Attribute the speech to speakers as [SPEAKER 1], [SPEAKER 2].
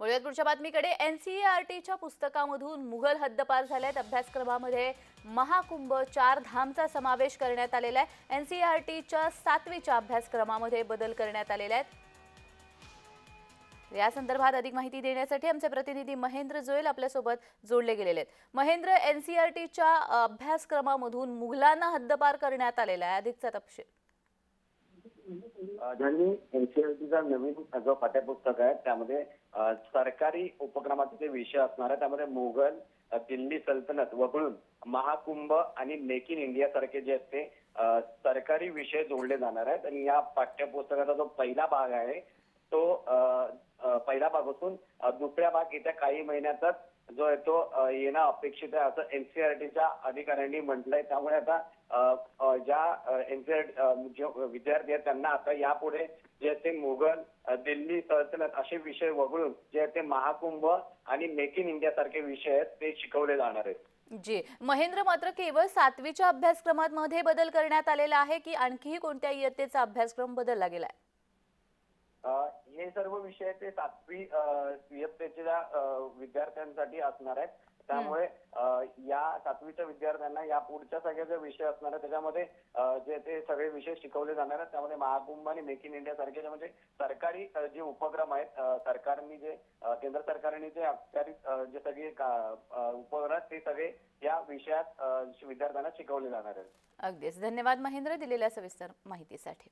[SPEAKER 1] वळूयात पुढच्या बातमीकडे एनसीईआरटीच्या पुस्तकामधून मुघल हद्दपार झाल्यात. अभ्यासक्रमामध्ये महाकुंभ चार धामचा समावेश करण्यात आलेला आहे. एनसीईआरटीच्या सातवीच्या अभ्यासक्रमामध्ये बदल करण्यात आलेला आहेत या संदर्भात अधिक माहिती देण्यासाठी आमचे प्रतिनिधी महेंद्र जोयल आपल्यासोबत जोडले गेलेले आहेत. महेंद्र एनसीईआरटीच्या अभ्यासक्रमामधून मुघलांना हद्दपार करण्यात आलेला आहे. अधिकचा तपशील.
[SPEAKER 2] ज्यांनी एनसीआरटीचा नवीन जो पाठ्यपुस्तक आहे त्यामध्ये सरकारी उपक्रमाचे जे विषय असणार आहे त्यामध्ये मुघल दिल्ली सल्तनत वगळून महाकुंभ आणि मेक इन इंडिया सारखे जे आहेत ते सरकारी विषय जोडले जाणार आहेत. आणि या पाठ्यपुस्तकाचा जो पहिला भाग आहे तो पहिला भाग असून भाग येत्या काही महिन्यातच जो आहे तो येणं अपेक्षित आहे असं एनसीआरटीच्या अधिकाऱ्यांनी म्हटलंय. त्यामुळे आता ज्या एनसीआरटी विद्यार्थी आहेत त्यांना आता यापुढे जे ते मुघल दिल्ली सल्तनत असे विषय वगळून जे ते महाकुंभ आणि मेक इन इंडिया सारखे विषय आहेत ते शिकवले जाणार आहेत.
[SPEAKER 1] जी. महेंद्र मात्र केवळ सातवीच्या अभ्यासक्रमात मध्ये बदल करण्यात आलेला आहे की आणखीही कोणत्या इयत्तेचा अभ्यासक्रम बदलला गेलाय?
[SPEAKER 2] हे सर्व विषय ते सातवी इयत्तेच्या विद्यार्थ्यांसाठी असणार आहेत. त्यामुळे या सातवीच्या विद्यार्थ्यांना या पुढच्या सगळे जे विषय असणार आहेत त्याच्यामध्ये जे ते सगळे विषय शिकवले जाणार आहेत त्यामध्ये महाकुंभ आणि मेक इन इंडिया सारखे म्हणजे सरकारी जे उपक्रम आहेत सरकारने जे केंद्र सरकारने जे अखत्यारीत जे सगळे उपक्रम आहेत ते सगळे या विषयात विद्यार्थ्यांना शिकवले जाणार आहेत.
[SPEAKER 1] अगदीच. धन्यवाद महेंद्र दिलेल्या सविस्तर माहितीसाठी.